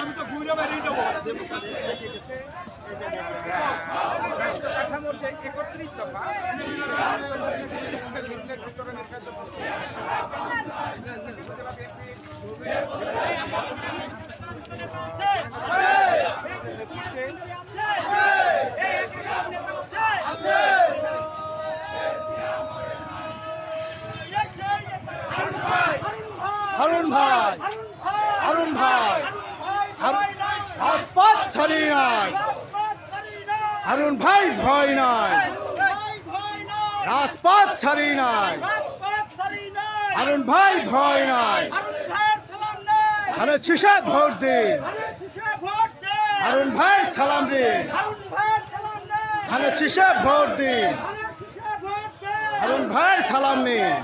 আমি তো ঘুরে বেরিয়ে যাব কাঠামোর যে একত্রিশ দফা করছে। হারুন ভাই হারুন ভাই ছাড়ি নাই। হারুন ভাই ভয় নাই। রাজপথ ছাড়ি নাই। হারুন ভাই ভয় নাই। আরে শিশা ভোট দিন। হারুন ভাই সালাম দিন। আরে শিশা ভোট দিন। হারুন ভাই সালাম নিন।